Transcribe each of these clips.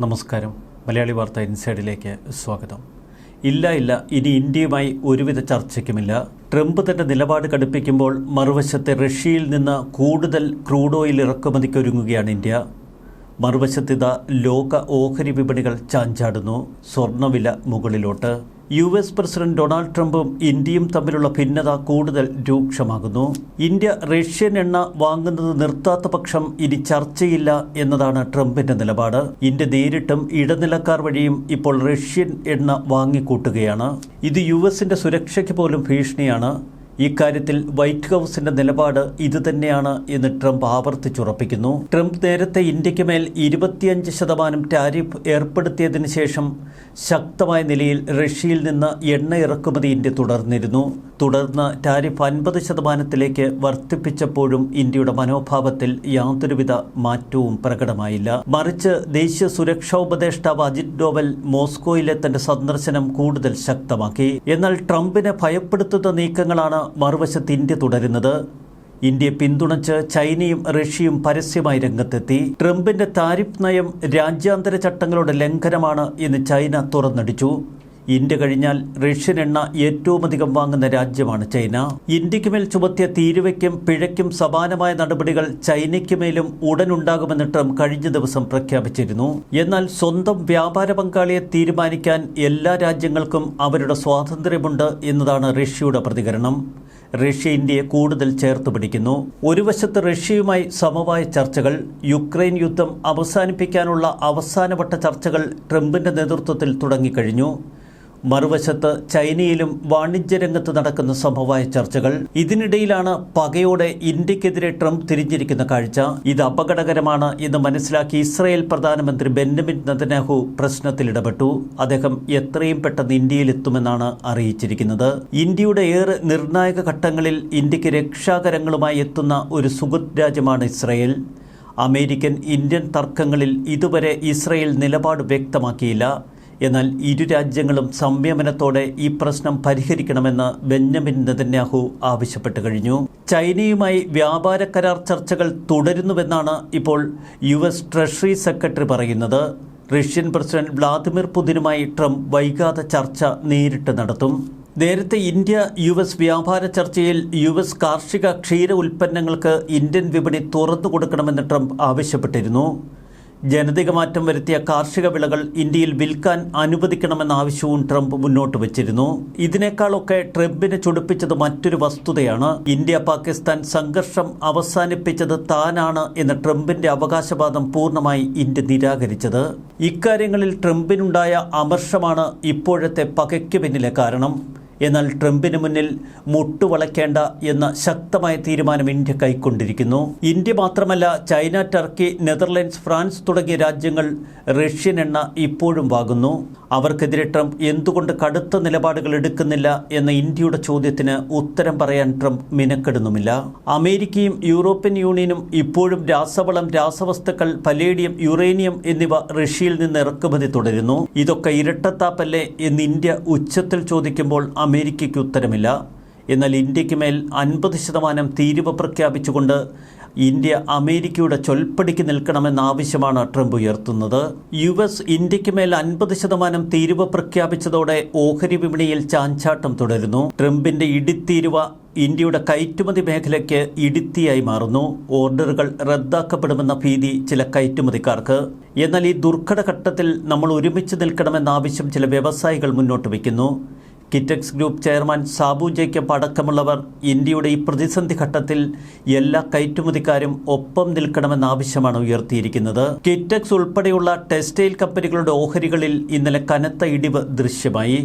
നമസ്കാരം. മലയാളി വാർത്ത ഇൻസൈഡിലേക്ക് സ്വാഗതം. ഇല്ല ഇല്ല ഇനി ഇന്ത്യയുമായി ഒരുവിധ ചർച്ചയ്ക്കുമില്ല. ട്രംപ് തന്റെ നിലപാട് കടുപ്പിക്കുമ്പോൾ മറുവശത്തെ റഷ്യയിൽ നിന്ന് കൂടുതൽ ക്രൂഡ് ഓയിൽ ഇറക്കുമതിക്കൊരുങ്ങുകയാണ് ഇന്ത്യ. മറുവശത്തിത ലോക ഓഹരി വിപണികൾ ചാഞ്ചാടുന്നു. സ്വർണവില മുകളിലോട്ട്. യു എസ് പ്രസിഡന്റ് ഡൊണാൾഡ് ട്രംപും ഇന്ത്യയും തമ്മിലുള്ള ഭിന്നത കൂടുതൽ രൂക്ഷമാകുന്നു. ഇന്ത്യ റഷ്യൻ എണ്ണ വാങ്ങുന്നത് നിർത്താത്ത പക്ഷം ഇനി ചർച്ചയില്ല എന്നതാണ് ട്രംപിന്റെ നിലപാട്. ഇന്ത്യ നേരിട്ടും ഇടനിലക്കാർ വഴിയും ഇപ്പോൾ റഷ്യൻ എണ്ണ വാങ്ങിക്കൂട്ടുകയാണ്. ഇത് യു എസിന്റെ സുരക്ഷയ്ക്ക് പോലും ഭീഷണിയാണ്. ഇക്കാര്യത്തിൽ വൈറ്റ് ഹൗസിന്റെ നിലപാട് ഇതുതന്നെയാണ് എന്ന് ട്രംപ് ആവർത്തിച്ചുറപ്പിക്കുന്നു. ട്രംപ് നേരത്തെ ഇന്ത്യയ്ക്ക് മേൽ ഇരുപത്തിയഞ്ച് ശതമാനം ടാരിഫ് ഏർപ്പെടുത്തിയതിനു ശേഷം ശക്തമായ നിലയിൽ റഷ്യയിൽ നിന്ന് എണ്ണ ഇറക്കുമതി ഇന്ത്യ തുടർന്നിരുന്നു. തുടർന്ന് ടാരിഫ് അൻപത് ശതമാനത്തിലേക്ക് വർദ്ധിപ്പിച്ചപ്പോഴും ഇന്ത്യയുടെ മനോഭാവത്തിൽ യാതൊരുവിധ മാറ്റവും പ്രകടമായില്ല. മറിച്ച് ദേശീയ സുരക്ഷാ ഉപദേഷ്ടാവ് അജിത് ഡോവൽ മോസ്കോയിലെ തന്റെ സന്ദർശനം കൂടുതൽ ശക്തമാക്കി. എന്നാൽ ട്രംപിനെ ഭയപ്പെടുത്തുന്ന നീക്കങ്ങളാണ് മറുവശത്ത് ഇന്ത്യ തുടരുന്നത്. ഇന്ത്യയെ പിന്തുണച്ച് ചൈനയും റഷ്യയും പരസ്യമായി രംഗത്തെത്തി. ട്രംപിന്റെ താരിഫ് നയം രാജ്യാന്തര ചട്ടങ്ങളുടെ ലംഘനമാണ് എന്ന് ചൈന തുറന്നടിച്ചു. ഇന്ത്യ കഴിഞ്ഞാൽ റഷ്യൻ എണ്ണ ഏറ്റവും അധികം വാങ്ങുന്ന രാജ്യമാണ് ചൈന. ഇന്ത്യയ്ക്ക് മേൽ ചുമത്തിയ തീരുവയ്ക്കും പിഴയ്ക്കും സമാനമായ നടപടികൾ ചൈനയ്ക്ക് മേലും ഉടനുണ്ടാകുമെന്ന് ട്രംപ് കഴിഞ്ഞ ദിവസം പ്രഖ്യാപിച്ചിരുന്നു. എന്നാൽ സ്വന്തം വ്യാപാര പങ്കാളിയെ തീരുമാനിക്കാൻ എല്ലാ രാജ്യങ്ങൾക്കും അവരുടെ സ്വാതന്ത്ര്യമുണ്ട് എന്നതാണ് റഷ്യയുടെ പ്രതികരണം. റഷ്യ ഇന്ത്യയെ കൂടുതൽ ചേർത്ത് പിടിക്കുന്നു. ഒരു വശത്ത് റഷ്യയുമായി സമവായ ചർച്ചകൾ യുക്രൈൻ യുദ്ധം അവസാനിപ്പിക്കാനുള്ള അവസാനവട്ട ചർച്ചകൾ ട്രംപിന്റെ നേതൃത്വത്തിൽ തുടങ്ങിക്കഴിഞ്ഞു. മറുവശത്ത് ചൈനയിലും വാണിജ്യ രംഗത്ത് നടക്കുന്ന സമവായ ചർച്ചകൾ ഇതിനിടയിലാണ് പകയോടെ ഇന്ത്യക്കെതിരെ ട്രംപ് തിരിഞ്ഞിരിക്കുന്ന കാഴ്ച. ഇത് അപകടകരമാണ് എന്ന് മനസ്സിലാക്കി ഇസ്രായേൽ പ്രധാനമന്ത്രി ബെന്റമിൻ നെതന്യാഹു പ്രശ്നത്തിൽ ഇടപെട്ടു. അദ്ദേഹം എത്രയും പെട്ടെന്ന് ഇന്ത്യയിലെത്തുമെന്നാണ് അറിയിച്ചിരിക്കുന്നത്. ഇന്ത്യയുടെ ഏറെ നിർണായക ഘട്ടങ്ങളിൽ ഇന്ത്യയ്ക്ക് രക്ഷാകരങ്ങളുമായി എത്തുന്ന ഒരു സുഹൃത് രാജ്യമാണ് ഇസ്രായേൽ. അമേരിക്കൻ ഇന്ത്യൻ തർക്കങ്ങളിൽ ഇതുവരെ ഇസ്രയേൽ നിലപാട് വ്യക്തമാക്കിയില്ല. എന്നാൽ ഇരു രാജ്യങ്ങളും സംയമനത്തോടെ ഈ പ്രശ്നം പരിഹരിക്കണമെന്ന് ബെന്യമിൻ നെതന്യാഹു ആവശ്യപ്പെട്ടു കഴിഞ്ഞു. ചൈനയുമായി വ്യാപാര കരാർ ചർച്ചകൾ തുടരുന്നുവെന്നാണ് ഇപ്പോൾ യു എസ് ട്രഷറി സെക്രട്ടറി പറയുന്നത്. റഷ്യൻ പ്രസിഡന്റ് വ്ളാദിമിർ പുതിനുമായി ട്രംപ് വൈകാതെ ചർച്ച നേരിട്ട് നടത്തും. നേരത്തെ ഇന്ത്യ യു എസ് വ്യാപാര ചർച്ചയിൽ യു എസ് കാർഷിക ക്ഷീര ഉൽപ്പന്നങ്ങൾക്ക് ഇന്ത്യൻ വിപണി തുറന്നു കൊടുക്കണമെന്ന് ട്രംപ് ആവശ്യപ്പെട്ടിരുന്നു. ജനിതക മാറ്റം വരുത്തിയ കാർഷിക വിളകൾ ഇന്ത്യയിൽ വിൽക്കാൻ അനുവദിക്കണമെന്ന ആവശ്യവും ട്രംപ് മുന്നോട്ട് വച്ചിരുന്നു. ഇതിനേക്കാളൊക്കെ ട്രംപിനെ ചൊടിപ്പിച്ചത് മറ്റൊരു വസ്തുതയാണ്. ഇന്ത്യ പാകിസ്ഥാൻ സംഘർഷം അവസാനിപ്പിച്ചത് താനാണ് എന്ന ട്രംപിന്റെ അവകാശവാദം പൂർണമായി ഇന്ത്യ നിരാകരിച്ചത്. ഇക്കാര്യങ്ങളിൽ ട്രംപിനുണ്ടായ അമർഷമാണ് ഇപ്പോഴത്തെ പകയ്ക്ക് പിന്നിലെ കാരണം. എന്നാൽ ട്രംപിന് മുന്നിൽ മുട്ടുവളയ്ക്കേണ്ട എന്ന ശക്തമായ തീരുമാനം ഇന്ത്യ കൈക്കൊണ്ടിരിക്കുന്നു. ഇന്ത്യ മാത്രമല്ല ചൈന ടർക്കി നെതർലൻഡ്സ് ഫ്രാൻസ് തുടങ്ങിയ രാജ്യങ്ങൾ റഷ്യൻ എണ്ണ ഇപ്പോഴും വാങ്ങുന്നു. അവർക്കെതിരെ ട്രംപ് എന്തുകൊണ്ട് കടുത്ത നിലപാടുകൾ എടുക്കുന്നില്ല എന്ന ഇന്ത്യയുടെ ചോദ്യത്തിന് ഉത്തരം പറയാൻ ട്രംപ് മിനക്കെടുന്നുമില്ല. അമേരിക്കയും യൂറോപ്യൻ യൂണിയനും ഇപ്പോഴും രാസവളം രാസവസ്തുക്കൾ പലേഡിയം യുറേനിയം എന്നിവ റഷ്യയിൽ നിന്ന് ഇറക്കുമതി തുടരുന്നു. ഇതൊക്കെ ഇരട്ടത്താപ്പല്ലേ എന്ന് ഇന്ത്യ ഉച്ചത്തിൽ ചോദിക്കുമ്പോൾ അമേരിക്കയ്ക്ക് ഉത്തരമില്ല. എന്നാൽ ഇന്ത്യയ്ക്ക് മേൽ അൻപത് ശതമാനം തീരുവ പ്രഖ്യാപിച്ചുകൊണ്ട് ഇന്ത്യ അമേരിക്കയുടെ ചൊൽപ്പടിക്ക് നിൽക്കണമെന്ന ആവശ്യമാണ് ട്രംപ് ഉയർത്തുന്നത്. യു എസ് ഇന്ത്യയ്ക്ക് മേൽ അൻപത് ശതമാനം തീരുവ പ്രഖ്യാപിച്ചതോടെ ഓഹരി വിപണിയിൽ ചാഞ്ചാട്ടം തുടരുന്നു. ട്രംപിന്റെ ഇടിത്തീരുവ ഇന്ത്യയുടെ കയറ്റുമതി മേഖലയ്ക്ക് ഇടുത്തിയായി മാറുന്നു. ഓർഡറുകൾ റദ്ദാക്കപ്പെടുമെന്ന ഭീതി ചില കയറ്റുമതിക്കാർക്ക്. എന്നാൽ ഈ ദുർഘട ഘട്ടത്തിൽ നമ്മൾ ഒരുമിച്ച് നിൽക്കണമെന്ന ആവശ്യം ചില വ്യവസായികൾ മുന്നോട്ട് വയ്ക്കുന്നു. കിറ്റക്സ് ഗ്രൂപ്പ് ചെയർമാൻ സാബു ജേക്കബ് അടക്കമുള്ളവർ ഇന്ത്യയുടെ ഈ പ്രതിസന്ധി ഘട്ടത്തിൽ എല്ലാ കയറ്റുമതിക്കാരും ഒപ്പം നിൽക്കണമെന്ന ആവശ്യമാണ് ഉയർത്തിയിരിക്കുന്നത്. കിറ്റക്സ് ഉൾപ്പെടെയുള്ള ടെക്സ്റ്റൈൽ കമ്പനികളുടെ ഓഹരികളിൽ ഇന്നലെ കനത്ത ഇടിവ് ദൃശ്യമായി.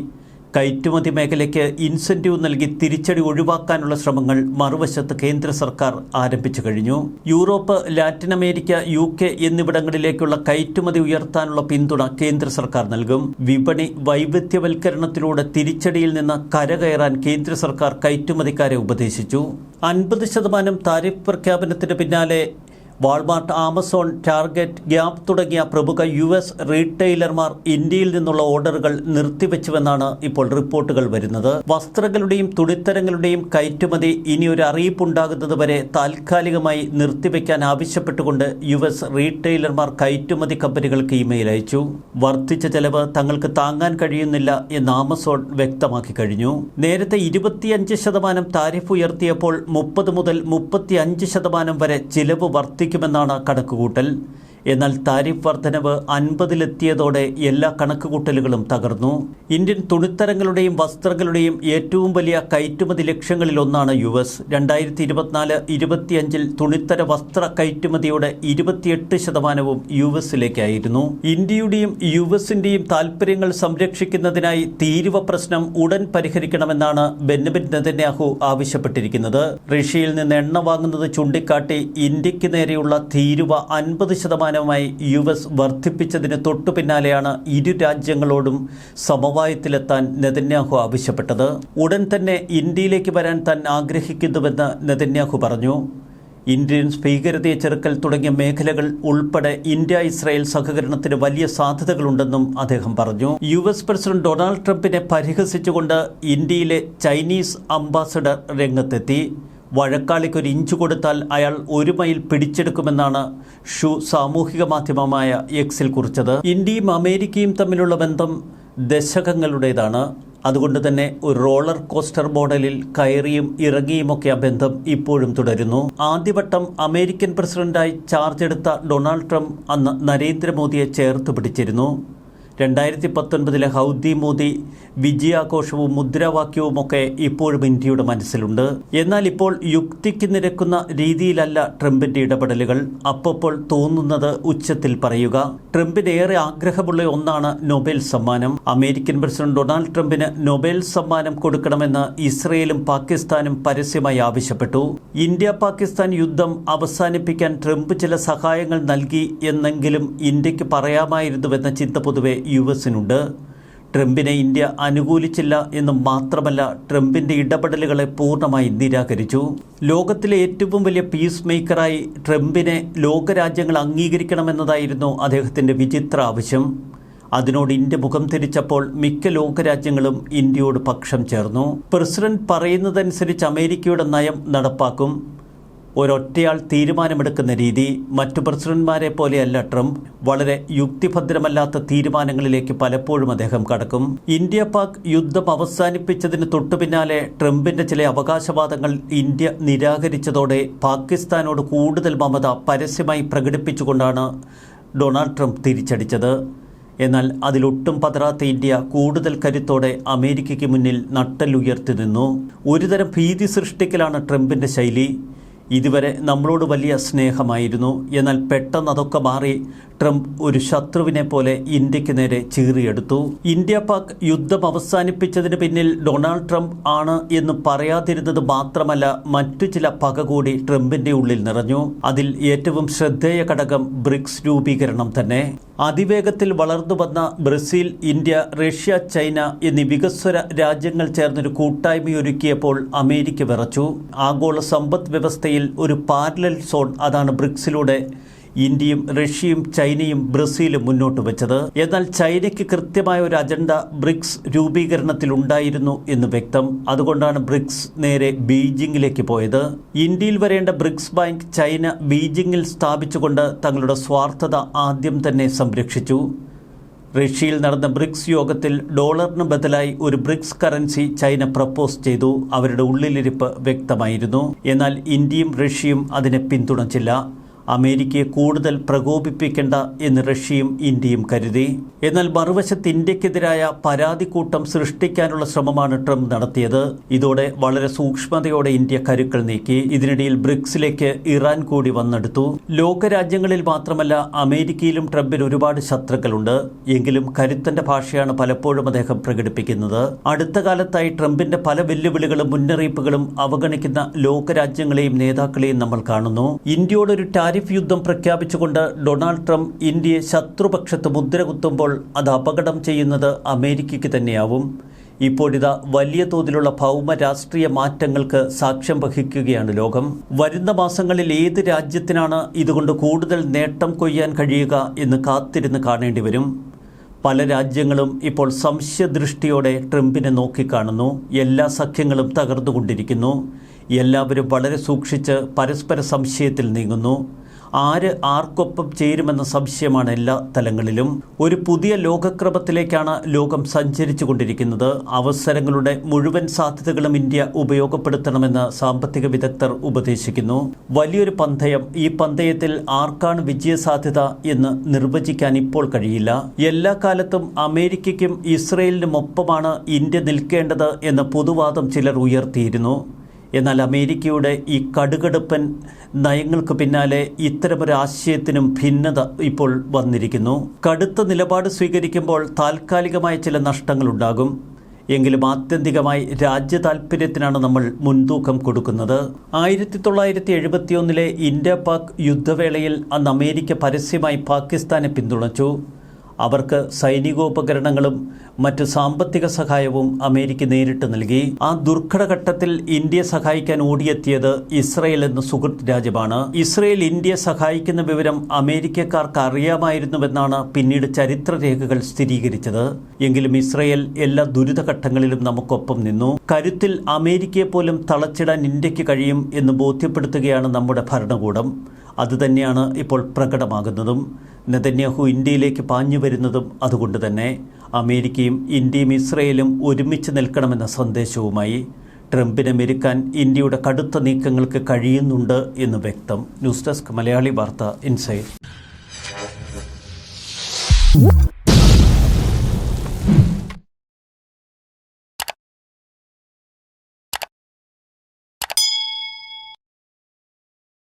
കയറ്റുമതി മേഖലയ്ക്ക് ഇൻസെന്റീവ് നൽകി തിരിച്ചടി ഒഴിവാക്കാനുള്ള ശ്രമങ്ങൾ മറുവശത്ത് കേന്ദ്ര സർക്കാർ ആരംഭിച്ചു കഴിഞ്ഞു. Europe Latin America U K എന്നിവിടങ്ങളിലേക്കുള്ള കയറ്റുമതി ഉയർത്താനുള്ള പിന്തുണ കേന്ദ്ര സർക്കാർ നൽകും. വിപണി വൈവിധ്യവൽക്കരണത്തിലൂടെ തിരിച്ചടിയിൽ നിന്ന് കരകയറാൻ കേന്ദ്ര സർക്കാർ കയറ്റുമതിക്കാരെ ഉപദേശിച്ചു. അൻപത് ശതമാനം താരിഫ് പ്രഖ്യാപനത്തിന് പിന്നാലെ വാൾമാർട്ട് ആമസോൺ ടാർഗറ്റ് ഗ്യാപ് തുടങ്ങിയ പ്രമുഖ യു എസ് റീറ്റെയിലർമാർ ഇന്ത്യയിൽ നിന്നുള്ള ഓർഡറുകൾ നിർത്തിവെച്ചുവെന്നാണ് ഇപ്പോൾ റിപ്പോർട്ടുകൾ വരുന്നത്. വസ്ത്രങ്ങളുടെയും തുണിത്തരങ്ങളുടെയും കയറ്റുമതി ഇനി ഒരു അറിയിപ്പുണ്ടാകുന്നത് വരെ താൽക്കാലികമായി നിർത്തിവെക്കാൻ ആവശ്യപ്പെട്ടുകൊണ്ട് യു എസ് റീറ്റെയിലർമാർ കയറ്റുമതി കമ്പനികൾക്ക് ഇമെയിൽ അയച്ചു. വർദ്ധിച്ച ചെലവ് തങ്ങൾക്ക് താങ്ങാൻ കഴിയുന്നില്ല എന്ന് ആമസോൺ വ്യക്തമാക്കി കഴിഞ്ഞു. നേരത്തെ ഇരുപത്തിയഞ്ച് ശതമാനം താരിഫ് ഉയർത്തിയപ്പോൾ മുപ്പത് മുതൽ മുപ്പത്തിയഞ്ച് ശതമാനം വരെ ചിലവ് വർദ്ധിക്കുമെന്നാണ് കണക്കുകൂട്ടൽ. എന്നാൽ താരിഫ് വർധനവ് അൻപതിലെത്തിയതോടെ എല്ലാ കണക്കുകൂട്ടലുകളും തകർന്നു. ഇന്ത്യൻ തുണിത്തരങ്ങളുടെയും വസ്ത്രങ്ങളുടെയും ഏറ്റവും വലിയ കയറ്റുമതി ലക്ഷ്യങ്ങളിലൊന്നാണ് യു എസ്. രണ്ടായിരത്തി ഇരുപത്തിനാല് ഇരുപത്തിയഞ്ചിൽ തുണിത്തര വസ്ത്ര കയറ്റുമതിയുടെ ഇരുപത്തിയെട്ട് ശതമാനവും യു എസിലേക്കായിരുന്നു. ഇന്ത്യയുടെയും യു എസിന്റെയും താൽപ്പര്യങ്ങൾ സംരക്ഷിക്കുന്നതിനായി തീരുവ പ്രശ്നം ഉടൻ പരിഹരിക്കണമെന്നാണ് ബെന്നബിൻ നെതന്യാഹു ആവശ്യപ്പെട്ടിരിക്കുന്നത്. റഷ്യയിൽ നിന്ന് എണ്ണ വാങ്ങുന്നത് ചൂണ്ടിക്കാട്ടി ഇന്ത്യയ്ക്ക് നേരെയുള്ള തീരുവ അൻപത് ശതമാനമായി യു എസ് വർദ്ധിപ്പിച്ചതിന് തൊട്ടു പിന്നാലെയാണ് ഇരു രാജ്യങ്ങളോടും സമവായത്തിലെത്താൻ നെതന്യാഹു ആവശ്യപ്പെട്ടത്. ഉടൻ തന്നെ ഇന്ത്യയിലേക്ക് വരാൻ താൻ ആഗ്രഹിക്കുന്നുവെന്ന് നെതന്യാഹു പറഞ്ഞു. ഇന്ത്യൻ ഭീകരതയെ ചെറുക്കൽ തുടങ്ങിയ മേഖലകൾ ഉൾപ്പെടെ ഇന്ത്യ ഇസ്രായേൽ സഹകരണത്തിന് വലിയ സാധ്യതകളുണ്ടെന്നും അദ്ദേഹം പറഞ്ഞു. യു എസ് പ്രസിഡന്റ് ഡൊണാൾഡ് ട്രംപിനെ പരിഹസിച്ചുകൊണ്ട് ഇന്ത്യയിലെ ചൈനീസ് അംബാസഡർ രംഗത്തെത്തി. വഴക്കാളിക്ക് ഒരു ഇഞ്ച് കൊടുത്താൽ അയാൾ ഒരു മൈൽ പിടിച്ചെടുക്കുമെന്നാണ് ഷു സാമൂഹിക മാധ്യമമായ എക്സിൽ കുറിച്ചത്. ഇന്ത്യയും അമേരിക്കയും തമ്മിലുള്ള ബന്ധം ദശകങ്ങളുടേതാണ്. അതുകൊണ്ട് തന്നെ ഒരു റോളർ കോസ്റ്റർ മോഡലിൽ കയറിയും ഇറങ്ങിയുമൊക്കെ ആ ബന്ധം ഇപ്പോഴും തുടരുന്നു. ആദ്യവട്ടം അമേരിക്കൻ പ്രസിഡന്റായി ചാർജ് എടുത്ത ഡൊണാൾഡ് ട്രംപ് അന്ന് നരേന്ദ്രമോദിയെ ചേർത്ത് പിടിച്ചിരുന്നു. രണ്ടായിരത്തി പത്തൊൻപതിലെ ഹൗദി മോദി വിജയാഘോഷവും മുദ്രാവാക്യവുമൊക്കെ ഇപ്പോഴും ഇന്ത്യയുടെ മനസ്സിലുണ്ട്. എന്നാൽ ഇപ്പോൾ യുക്തിക്ക് നിരക്കുന്ന രീതിയിലല്ല ട്രംപിന്റെ ഇടപെടലുകൾ. അപ്പോൾ തോന്നുന്നത് ഉച്ചത്തിൽ പറയുക. ട്രംപിന് ഏറെ ആഗ്രഹമുള്ള ഒന്നാണ് നൊബേൽ സമ്മാനം. അമേരിക്കൻ പ്രസിഡന്റ് ഡൊണാൾഡ് ട്രംപിന് നൊബേൽ സമ്മാനം കൊടുക്കണമെന്ന് ഇസ്രയേലും പാകിസ്ഥാനും പരസ്യമായി ആവശ്യപ്പെട്ടു. ഇന്ത്യ പാകിസ്ഥാൻ യുദ്ധം അവസാനിപ്പിക്കാൻ ട്രംപ് ചില സഹായങ്ങൾ നൽകി എന്നെങ്കിലും ഇന്ത്യയ്ക്ക് പറയാമായിരുന്നുവെന്ന ചിന്ത പൊതുവെ യു എസിനുണ്ട്. ട്രംപിനെ ഇന്ത്യ അനുകൂലിച്ചില്ല എന്ന് മാത്രമല്ല ട്രംപിന്റെ ഇടപെടലുകളെ പൂർണമായി നിരാകരിച്ചു. ലോകത്തിലെ ഏറ്റവും വലിയ പീസ് മേക്കറായി ട്രംപിനെ ലോകരാജ്യങ്ങൾ അംഗീകരിക്കണമെന്നതായിരുന്നു അദ്ദേഹത്തിന്റെ വിചിത്ര ആവശ്യം. അതിനോട് ഇന്ത്യ മുഖം തിരിച്ചപ്പോൾ മിക്ക ലോകരാജ്യങ്ങളും ഇന്ത്യയോട് പക്ഷം ചേർന്നു. പ്രസിഡന്റ് പറയുന്നതനുസരിച്ച് അമേരിക്കയുടെ നയം നടപ്പാക്കും. ഒരൊറ്റയാൾ തീരുമാനമെടുക്കുന്ന രീതി മറ്റു പ്രസിഡന്റ്മാരെ പോലെയല്ല ട്രംപ്. വളരെ യുക്തിഭദ്രമല്ലാത്ത തീരുമാനങ്ങളിലേക്ക് പലപ്പോഴും അദ്ദേഹം കടക്കും. ഇന്ത്യ പാക് യുദ്ധം അവസാനിപ്പിച്ചതിന് തൊട്ടു പിന്നാലെ ട്രംപിന്റെ ചില അവകാശവാദങ്ങൾ ഇന്ത്യ നിരാകരിച്ചതോടെ പാകിസ്ഥാനോട് കൂടുതൽ മമത പരസ്യമായി പ്രകടിപ്പിച്ചുകൊണ്ടാണ് ഡൊണാൾഡ് ട്രംപ് തിരിച്ചടിച്ചത്. എന്നാൽ അതിലൊട്ടും പതറാത്ത ഇന്ത്യ കൂടുതൽ കരുത്തോടെ അമേരിക്കയ്ക്ക് മുന്നിൽ നട്ടലുയർത്തി നിന്നു. ഒരുതരം ഭീതി സൃഷ്ടിക്കലാണ് ട്രംപിന്റെ ശൈലി. ഇതുവരെ നമ്മളോട് വലിയ സ്നേഹമായിരുന്നു. എന്നാൽ പെട്ടെന്ന് അതൊക്കെ മാറി ട്രംപ് ഒരു ശത്രുവിനെ പോലെ ഇന്ത്യയ്ക്ക് നേരെ ചീറിയെടുത്തു. ഇന്ത്യ പാക് യുദ്ധം അവസാനിപ്പിച്ചതിന് പിന്നിൽ ഡൊണാൾഡ് ട്രംപ് ആണ് എന്ന് പറയാതിരുന്നത് മാത്രമല്ല മറ്റു ചില പക കൂടി ട്രംപിന്റെ ഉള്ളിൽ നിറഞ്ഞു. അതിൽ ഏറ്റവും ശ്രദ്ധേയ ഘടകം ബ്രിക്സ് രൂപീകരണം തന്നെ. അതിവേഗത്തിൽ വളർന്നു വന്ന ബ്രസീൽ ഇന്ത്യ റഷ്യ ചൈന എന്നീ വികസ്വര രാജ്യങ്ങൾ ചേർന്നൊരു കൂട്ടായ്മയൊരുക്കിയപ്പോൾ അമേരിക്ക വിറച്ചു. ആഗോള സമ്പദ് വ്യവസ്ഥയിൽ ഒരു പാരലൽ സോൺ അതാണ് ബ്രിക്സിലൂടെ ഇന്ത്യയും റഷ്യയും ചൈനയും ബ്രസീലും മുന്നോട്ട് വെച്ചത്. എന്നാൽ ചൈനയ്ക്ക് കൃത്യമായ ഒരു അജണ്ട ബ്രിക്സ് രൂപീകരണത്തിൽ ഉണ്ടായിരുന്നു എന്ന് വ്യക്തം. അതുകൊണ്ടാണ് ബ്രിക്സ് നേരെ ബീജിംഗിലേക്ക് പോയത്. ഇന്ത്യയിൽ വരേണ്ട ബ്രിക്സ് ബാങ്ക് ചൈന ബീജിംഗിൽ സ്ഥാപിച്ചുകൊണ്ട് തങ്ങളുടെ സ്വാർത്ഥത ആദ്യം തന്നെ സംരക്ഷിച്ചു. റഷ്യയിൽ നടന്ന ബ്രിക്സ് യോഗത്തിൽ ഡോളറിന് ബദലായി ഒരു ബ്രിക്സ് കറൻസി ചൈന പ്രപ്പോസ് ചെയ്തു. അവരുടെ ഉള്ളിലിരിപ്പ് വ്യക്തമായിരുന്നു. എന്നാൽ ഇന്ത്യയും റഷ്യയും അതിനെ പിന്തുണച്ചില്ല. അമേരിക്കയെ കൂടുതൽ പ്രകോപിപ്പിക്കേണ്ട എന്ന് റഷ്യയും ഇന്ത്യയും കരുതി. എന്നാൽ മറുവശത്ത് ഇന്ത്യക്കെതിരായ പരാതിക്കൂട്ടം സൃഷ്ടിക്കാനുള്ള ശ്രമമാണ് ട്രംപ് നടത്തിയത്. ഇതോടെ വളരെ സൂക്ഷ്മതയോടെ ഇന്ത്യ കരുക്കൾ നീക്കി. ഇതിനിടയിൽ ബ്രിക്സിലേക്ക് ഇറാൻ കൂടി വന്നെടുത്തു. ലോകരാജ്യങ്ങളിൽ മാത്രമല്ല അമേരിക്കയിലും ട്രംപിന് ഒരുപാട് ശത്രുക്കളുണ്ട്. എങ്കിലും കരുത്തന്റെ ഭാഷയാണ് പലപ്പോഴും അദ്ദേഹം പ്രകടിപ്പിക്കുന്നത്. അടുത്ത കാലത്തായി ട്രംപിന്റെ പല വെല്ലുവിളികളും മുന്നറിയിപ്പുകളും അവഗണിക്കുന്ന ലോകരാജ്യങ്ങളെയും നേതാക്കളെയും നമ്മൾ കാണുന്നു. ഇന്ത്യയോടൊരു ടാരിഫ് യുദ്ധം പ്രഖ്യാപിച്ചുകൊണ്ട് ഡൊണാൾഡ് ട്രംപ് ഇന്ത്യയെ ശത്രുപക്ഷത്ത് മുദ്രകുത്തുമ്പോൾ അത് അപകടം ചെയ്യുന്നത് അമേരിക്കയ്ക്ക് തന്നെയാവും. ഇപ്പോഴിതാ വലിയ തോതിലുള്ള ഭൗമ രാഷ്ട്രീയ മാറ്റങ്ങൾക്ക് സാക്ഷ്യം വഹിക്കുകയാണ് ലോകം. വരുന്ന മാസങ്ങളിൽ ഏത് രാജ്യത്തിനാണ് ഇതുകൊണ്ട് കൂടുതൽ നേട്ടം കൊയ്യാൻ കഴിയുക എന്ന് കാത്തിരുന്ന് കാണേണ്ടി വരും. പല രാജ്യങ്ങളും ഇപ്പോൾ സംശയദൃഷ്ടിയോടെ ട്രംപിനെ നോക്കിക്കാണുന്നു. എല്ലാ സഖ്യങ്ങളും തകർന്നുകൊണ്ടിരിക്കുന്നു. എല്ലാവരും വളരെ സൂക്ഷിച്ച് പരസ്പര സംശയത്തിൽ നീങ്ങുന്നു. ആര് ആർക്കൊപ്പം ചേരുമെന്ന സംശയമാണ് എല്ലാ തലങ്ങളിലും. ഒരു പുതിയ ലോകക്രമത്തിലേക്കാണ് ലോകം സഞ്ചരിച്ചു കൊണ്ടിരിക്കുന്നത് അവസരങ്ങളുടെ മുഴുവൻ സാധ്യതകളും ഇന്ത്യ ഉപയോഗപ്പെടുത്തണമെന്ന് സാമ്പത്തിക വിദഗ്ധർ ഉപദേശിക്കുന്നു. വലിയൊരു പന്തയം ഈ പന്തയത്തിൽ ആർക്കാണ് വിജയസാധ്യത എന്ന് നിർവചിക്കാൻ ഇപ്പോൾ കഴിയില്ല. എല്ലാ കാലത്തും അമേരിക്കയ്ക്കും ഇസ്രയേലിനുമൊപ്പമാണ് ഇന്ത്യ നിൽക്കേണ്ടത് എന്ന പൊതുവാദം ചിലർ ഉയർത്തിയിരുന്നു. എന്നാൽ അമേരിക്കയുടെ ഈ കടുകടുപ്പൻ നയങ്ങൾക്ക് പിന്നാലെ ഇത്തരമൊരു ആശയത്തിനും ഭിന്നത ഇപ്പോൾ വന്നിരിക്കുന്നു. കടുത്ത നിലപാട് സ്വീകരിക്കുമ്പോൾ താൽക്കാലികമായ ചില നഷ്ടങ്ങളുണ്ടാകും എങ്കിലും ആത്യന്തികമായി രാജ്യ താൽപ്പര്യത്തിനാണ് നമ്മൾ മുൻതൂക്കം കൊടുക്കുന്നത്. ആയിരത്തി തൊള്ളായിരത്തി എഴുപത്തിയൊന്നിലെ ഇന്ത്യ പാക് യുദ്ധവേളയിൽ അന്ന് അമേരിക്ക പരസ്യമായി പാകിസ്ഥാനെ പിന്തുണച്ചു. അവർക്ക് സൈനികോപകരണങ്ങളും മറ്റു സാമ്പത്തിക സഹായവും അമേരിക്ക നേരിട്ട് നൽകി. ആ ദുർഘടഘട്ടത്തിൽ ഇന്ത്യ സഹായിക്കാൻ ഓടിയെത്തിയത് ഇസ്രയേൽ എന്ന സുഹൃത്ത് രാജ്യമാണ്. ഇസ്രയേൽ ഇന്ത്യയെ സഹായിക്കുന്ന വിവരം അമേരിക്കക്കാർക്ക് അറിയാമായിരുന്നുവെന്നാണ് പിന്നീട് ചരിത്രരേഖകൾ സ്ഥിരീകരിച്ചത്. എങ്കിലും ഇസ്രയേൽ എല്ലാ ദുരിതഘട്ടങ്ങളിലും നമുക്കൊപ്പം നിന്നു. കരുത്തിൽ അമേരിക്കയെ പോലും തളച്ചിടാൻ ഇന്ത്യയ്ക്ക് കഴിയും എന്ന് ബോധ്യപ്പെടുത്തുകയാണ് നമ്മുടെ ഭരണകൂടം. അതുതന്നെയാണ് ഇപ്പോൾ പ്രകടമാകുന്നതും. നെതന്യാഹു ഇന്ത്യയിലേക്ക് പാഞ്ഞു വരുന്നതും അതുകൊണ്ട് തന്നെ. അമേരിക്കയും ഇന്ത്യയും ഇസ്രയേലും ഒരുമിച്ച് നിൽക്കണമെന്ന സന്ദേശവുമായി ട്രംപിനെ മെരുക്കാൻ ഇന്ത്യയുടെ കടുത്ത നീക്കങ്ങൾക്ക് കഴിയുന്നുണ്ട് എന്ന് വ്യക്തം ന്യൂസ് ഡെസ്ക് മലയാളി വാർത്ത ഇൻസൈഡ്